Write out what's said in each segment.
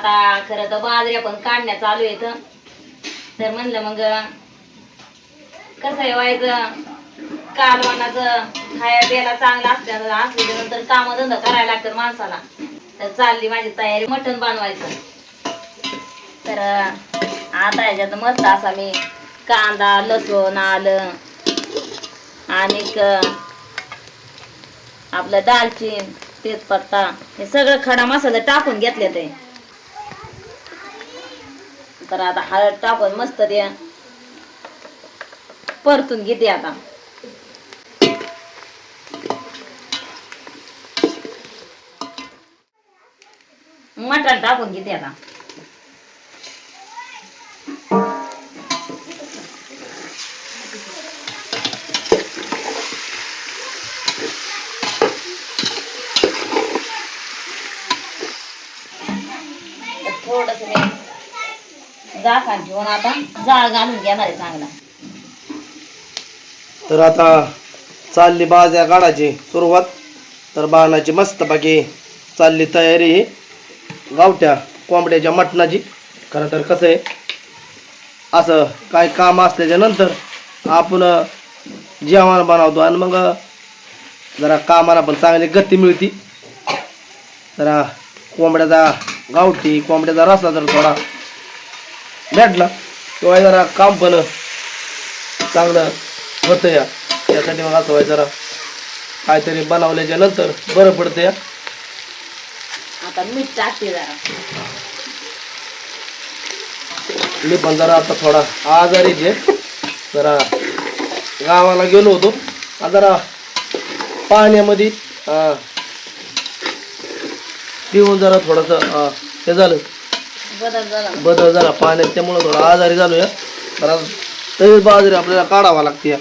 आता खरं तर बाजऱ्या पण काढण्या चालू आहेत. तर म्हणलं मग कसं आहे व्हायचं? कालवणाचं खाया प्यायला चांगलं असल्या असल्याच्या नंतर कामधंदा करायला लागतं माणसाला. तर चालली माझी तयारी मटण बनवायचं. तर आता ह्याच्यात मस्त असा मी कांदा लसूण आलं आणि आपलं दालचीन तेजपत्ता हे सगळं खडा मसाला टाकून घेतले ते. तर आता हळद टाकून मस्त द्या परतून घेते आता. मटण टाकून घेते आता. आता जाळ घालून घेणार आहे चांगला. तर आता चालली बाज्या काढायची सुरुवात. तर बाणाची मस्त बाकी चालली तयारी ही. गावठ्या कोंबड्याच्या मटणाची. खरं तर कसं आहे असं काय काम असल्याच्या नंतर आपण जेवण बनवतो आणि मग जरा कामाला पण चांगली गती मिळती. जरा कोंबड्याचा गावठी कोंबड्याचा रस्ता जर थोडा भेटला. किंवा जरा काम पण चांगलं होतं या. त्यासाठी मग असं जरा काहीतरी बनवल्याच्या नंतर बरं पडतं या. आता मीठ टाकते जरा. मी पण जरा आता थोडा आजारी जे जरा गावाला गेलो होतो. जरा पाण्यामध्ये पिऊन जरा थोडंसं हे झालं. बदल झाला. बदल झाला. पाण्यात त्यामुळं थोडा आजारी झालो या जरा तरी बाजरी आपल्याला काढावा लागते.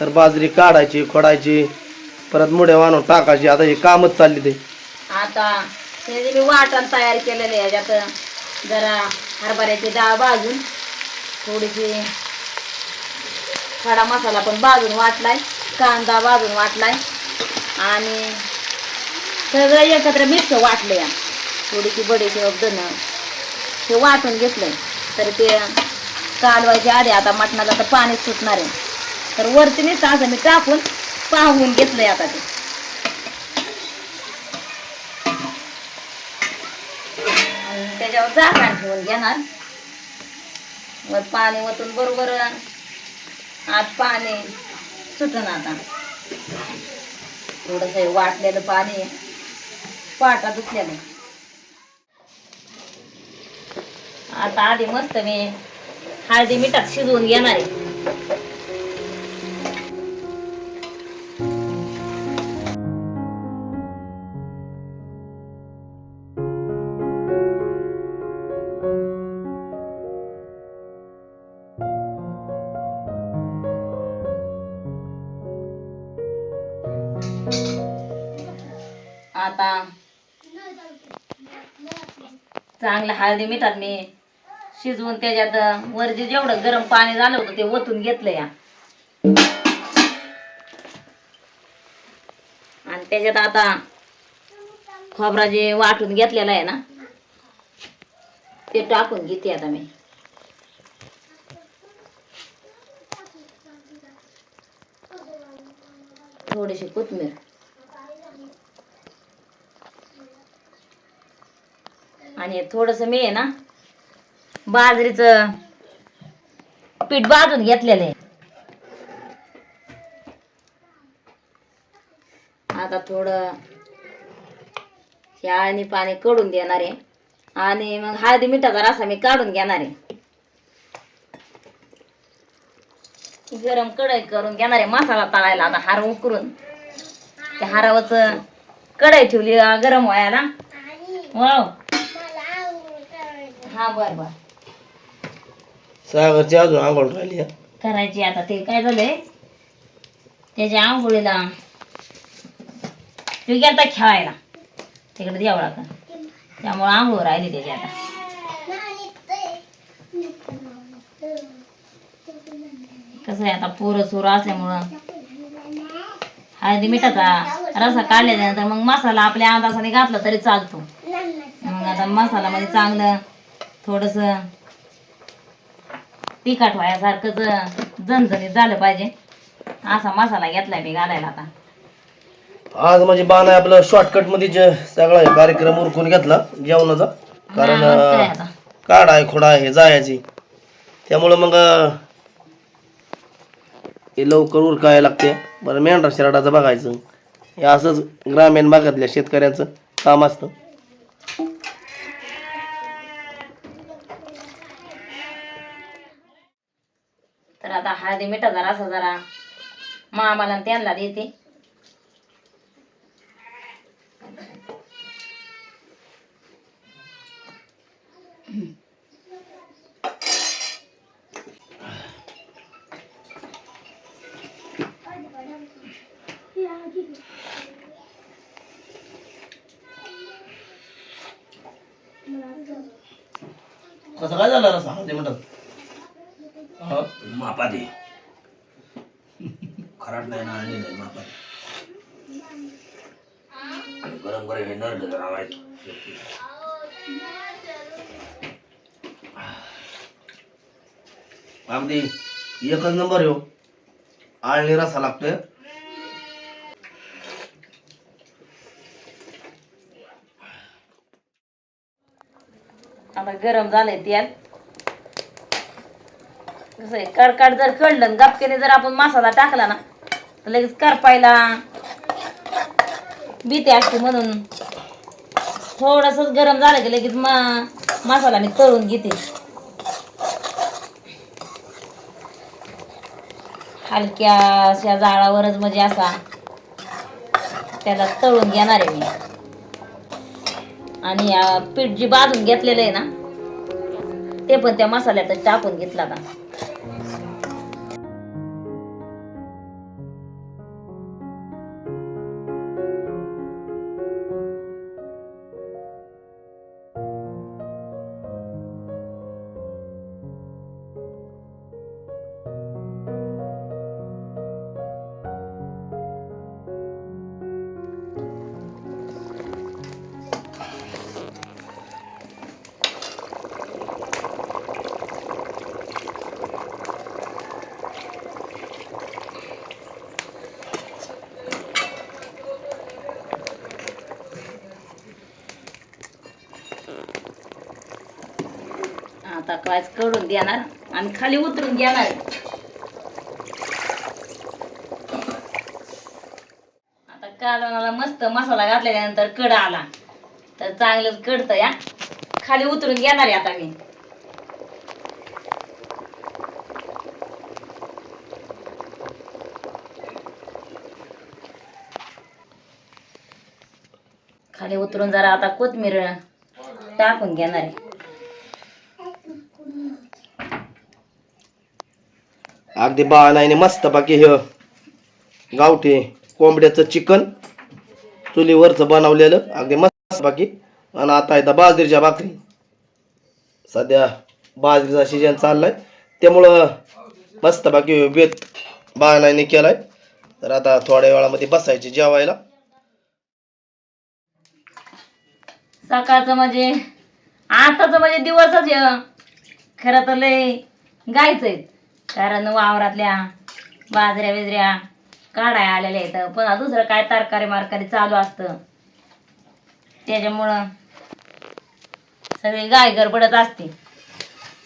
तर बाजरी काढायची खोडायची परत मुड्या वाणून टाकायची. आता हे कामच चालली ते. आता हे जे मी वाटण तयार केलेले आहे जरा हरभऱ्याची डाळ भाजून थोडीशी खडा मसाला पण भाजून वाटलाय कांदा भाजून वाटलाय आणि सगळं एकत्र मिक्स वाटलं या थोडीशी बडीशी धन ते वाटून घेतलंय. तर ते कालवायच्या आधी आता मटणाला तर पाणी सुटणार आहे. तर वरती नुसतं असं मी टाकून पाहून घेतलंय आता ते. आणि त्याच्यावर जागा ठेवून घेणार. मग पाणी वतून बरोबर आत पाणी सुटण आता. थोडस वाटलेलं पाणी पाटा दुखलेलं आता आधी मस्त मी हळदी मिठात शिजवून घेणार आहे. आता चांगलं हळदी मिठात मी शिजवून त्याच्यात वर जे जेवढं गरम पाणी झालं होतं ते ओतून घेतलं या. आणि त्याच्यात आता खोबरा जे वाटून घेतलेला आहे ना ते टाकून घेते आता मी. थोडीशी कोथमीर. आणि थोडस मी आहे ना बाजरीचं पीठ भाजून घेतलेलं आहे. आता थोडं हे आळणी पाणी कडून देणार आहे. आणि मग हळदी मिठाचा रसा मी काढून घेणार आहे. गरम कढई करून घेणार आहे. मसाला तळायला आता हार उकरून. त्या हारावच कढई ठेवली गरम व्हायला. वाव. हा बर बर. सागरची अजून आंघोळ राहिली करायची आता ते काय झालंय? त्याच्या आंघोळीला तो गेलता खेळायला. तिकडे देवळा का त्यामुळे आंघोळ राहिली त्याची आता. कसं आहे आता पोरं चोर असल्यामुळं. हळदी मिठाचा रसा काढल्यानंतर मग मसाला आपल्या अंदाजाने घातला तरी चालतो. मग आता मसाला मध्ये चांगलं थोडस तिखट व्हायसारखंच झणझणीत झालं पाहिजे. असा मसाला घेतलाय मी घालायला आता. आज म्हणजे बाण आहे आपलं शॉर्टकटमध्ये जे सगळा हे कार्यक्रम उरकून घेतला जेवणाचा. कारण हा, मग काय अं, आता. काढ आहे खोडा आहे जायची त्यामुळं मग अं, हे लवकर उरकायला लागते. बरं मेंढरा शिराडाचं बघायचं. हे असंच ग्रामीण भागातल्या शेतकऱ्यांचं काम असतं. तर आता हळदी मिठाचा जरा. मामाला आणि त्यांना देते. कसं काय झालं रसा हळदी मिठात हा मापा दे. खराट नाही ना आणि नाही मापा दे आणि गरम गरम येणार नरड जरा वाईट अगदी एकच नंबर येऊ आळणी रसा लागतोय. आता गरम झालंय तेल. कसं आहे कडकड जर कळलं आणि गपकेने जर आपण मसाला टाकला ना लगेच करपायला. भीती असते म्हणून. थोडंसंच गरम झालं की लगेच मा मसाला मी तळून घेते. हलक्या अशा जाळावरच म्हणजे असा. त्याला तळून घेणार आहे मी. आणि पीठ जी बाजून घेतलेलं आहे ना ते पण त्या मसाल्यात टाकून घेतला आता. पाच करून कडून देणार आणि खाली उतरून घेणार. आता कालवणाला मस्त मसाला घातल्यानंतर कड आला. तर चांगलंच कडतं या. खाली उतरून घेणार आहे आता मी. खाली उतरून जरा आता कोथमीर टाकून घेणार आहे. अगदी बाणाने मस्त बाकी हे. गावठी कोंबड्याचं चिकन चुलीवरचं बनवलेलं अगदी मस्त बाकी आणि आता येतं बाजरीच्या भाकरी. सध्या बाजरीचा सीजन चाललाय. त्यामुळं मस्त बाकी बेत बाणाने केलाय. तर आता थोड्या वेळामध्ये बसायचे जेवायला. सकाळचं म्हणजे आताच म्हणजे दिवसच खरं तर लय गायचंय कारण वावरातल्या बाजऱ्या बिजऱ्या काढाय आलेल्या आहेत. पण दुसरं काय तरकारी मारकारी चालू असतं. त्याच्यामुळं सगळी गाय गडबडत असते.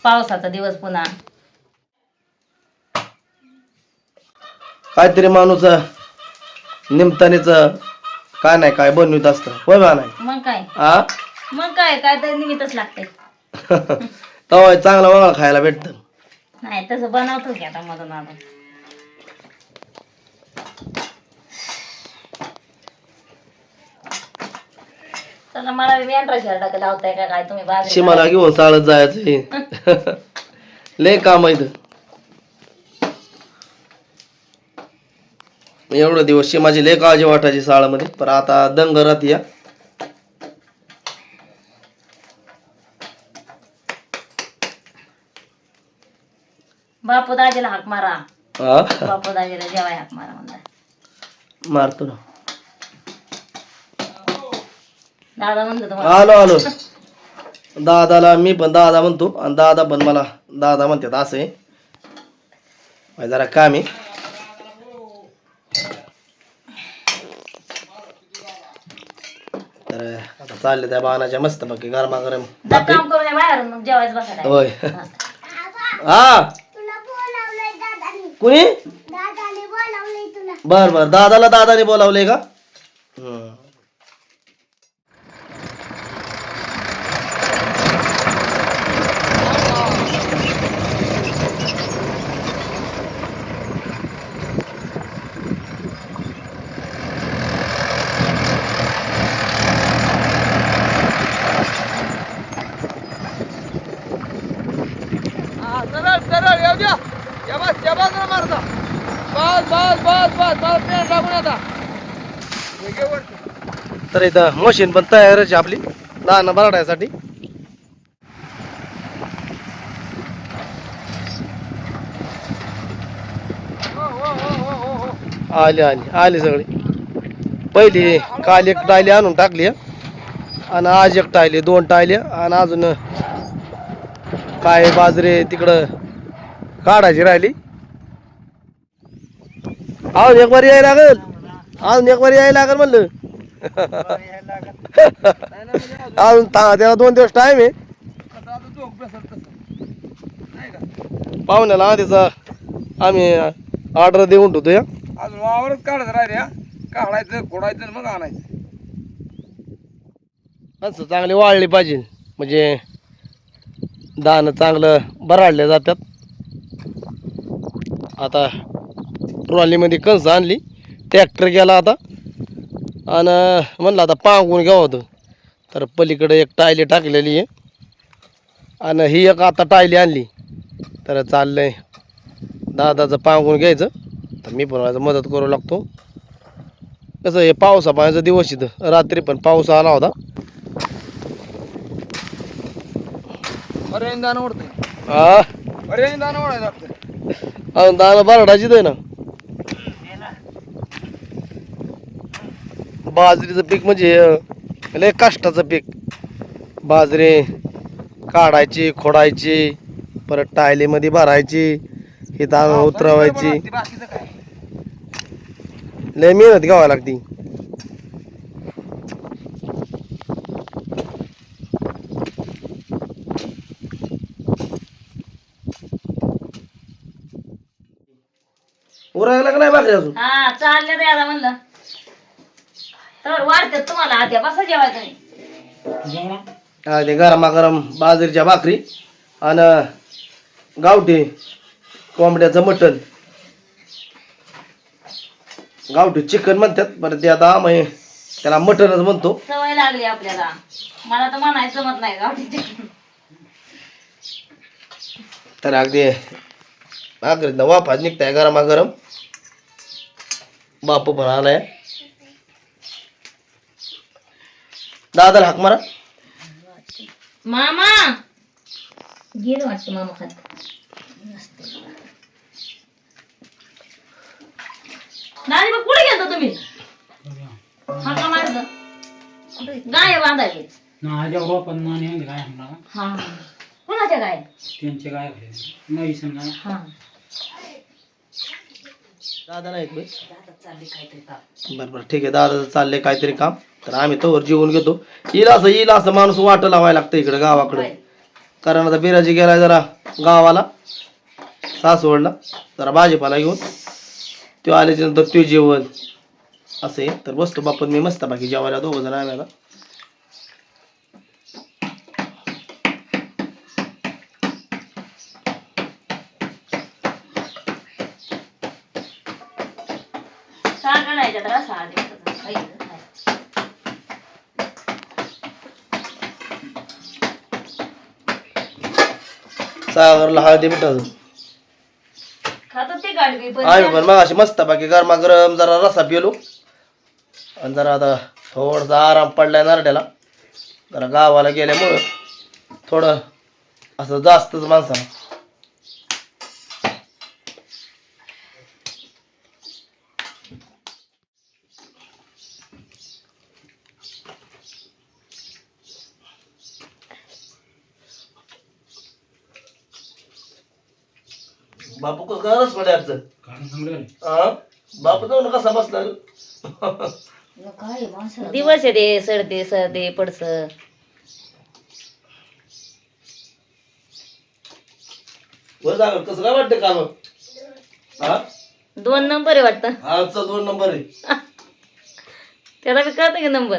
पावसाचा दिवस पुन्हा. काहीतरी माणूस निमतानेच काय नाही काय बनवित असतं. होय बा नाही? मग काय? मग काय? काय तर निमित्तच लागते तवा चांगला वगळा खायला भेटतं. नाही तसं बनवतो की आता मधून आता चला मला मेंढरा शर्ट लावताय का काय? तुम्ही बाजरी शिमाला घेऊन चालत जायचं लय काम आहे. एवढं दिवस शिमाची लय काळजी वाटायची साळामध्ये पण आता दंग राहते या. बापू दाजीला हाक मारा. हा? बापू दाजीला जेवाय हाक मारा म्हणला मारतो ना. दादा म्हणतो तुम्हाला. आलो आलो. दादाला मी पण दादा म्हणतो आणि दादा पण मला दादा म्हणतात असं. आहे माझं जरा काम आहे. तर आता चालले त्या बाणाच्या मस्त बाकी गरमागरम. जा काम करून या बाहेर मग जेवायचं होय. हा. कुणी? बर बर. दादाला दादाने बोलावले का? तर इथं मशीन पण तयारच आहे आपली. लहान बराडायसाठी आली आली आली सगळी. पहिली काल एक टायली आणून टाकली आणि आज एक टायली दोन टायल्या आणि अजून काय बाजरे तिकडं काढायची राहिली. अजून एक बारी यायला लागल. अजून एक बारी यायला लागल म्हणलं. अजून त्याला दोन दिवस टाइम आहे. पाहुण्याला आधीचा आम्ही ऑर्डर देऊन ठेवतो या. अजून वावरच काढायचं राहिले काढायचं खोडायचं मग आणायचं. असं चांगली वाळली पाहिजे. म्हणजे दाणं चांगलं बराडले जातात. आता ट्रॉलीमध्ये कणस आणली. ट्रॅक्टर गेला आता. आणि म्हणलं आता पांगून घ्यावं होतं. तर पलीकडे एक टायली टाकलेली आहे. आणि ही एक आता टायली आणली. तर चाललंय. दादाचं पांगून घ्यायचं. तर मी पण माझं मदत करू लागतो. कसं हे पावसा पाण्याचा दिवस इथं. रात्री पण पाऊस आला होता. हा दाना बरडाचीच आहे ना. बाजरीचं पीक म्हणजे लय कष्टाचं पीक. बाजरी काढायची खोडायची परत टायलीमध्ये भरायची ही दाणं उतरवायची लय मेहनत घ्यावी लागती. उरायला का नाही भाकरी अजून? हा चालले दादा म्हणलं. तर वाढतात तुम्हाला बसा हा ते गरमागरम बाजरीच्या भाकरी आणि गावठी कोंबड्याचं मटण. गावठी चिकन म्हणतात बरं ते आता आम्ही त्याला मटणच म्हणतो. सवय लागली आपल्याला. मला तर म्हणायचं जमत नाही गावठी चिकन. तर अगदी भाकरीत वाफात निघताय गरमागरम. बापू पण आलाय. दादाला हाक मारा. मामा! गेलो वाटतं मामा खात नाही मग कुठे गेलतो तुम्ही? हा गाय बांधायचे. माझ्या काय म्हणला हा कोणाच्या गाय? त्यांचे काय नाही समजा हा. दादा नाही बरं बरं. ठीक आहे दादा चाललंय काहीतरी काम. तर आम्ही तोवर जेवून घेतो. येईल असं येईल असं माणूस वाट लावायला लागतं इकडे गावाकडे. कारण आता बिराजी गेलाय जरा गावाला सासवडला. जरा भाजीपाला घेऊन. तो आल्याच्यानंतर तो जेवण. असे तर बसतो बापन मी मस्त बाकी जेवायला दोघं जण आम्ही आता सहा काढायच्या तर सहा दिवसाचा काही नाही. सागरला हळदी मिठाचं खातात ते पण आम्ही पण मग अशी मस्त बाकी गरमागरम जरा रसा पिलो. आणि जरा आता थोडासा आराम पडलाय नारड्याला. जरा गावाला गेल्यामुळं थोडं असं जास्तच माणसाला बापू कसं काय रसमध्ये आजचं कारण चांगलं झालं हा बापू जाऊन कसा बसला रे? दिवस आहे ते सर्दी सर्दी पडस बरं झालं कसं काय वाटतं काम? हा दोन नंबर आहे वाटतं. आजचा दोन नंबर आहे. त्याला बी कळतं की नंबर.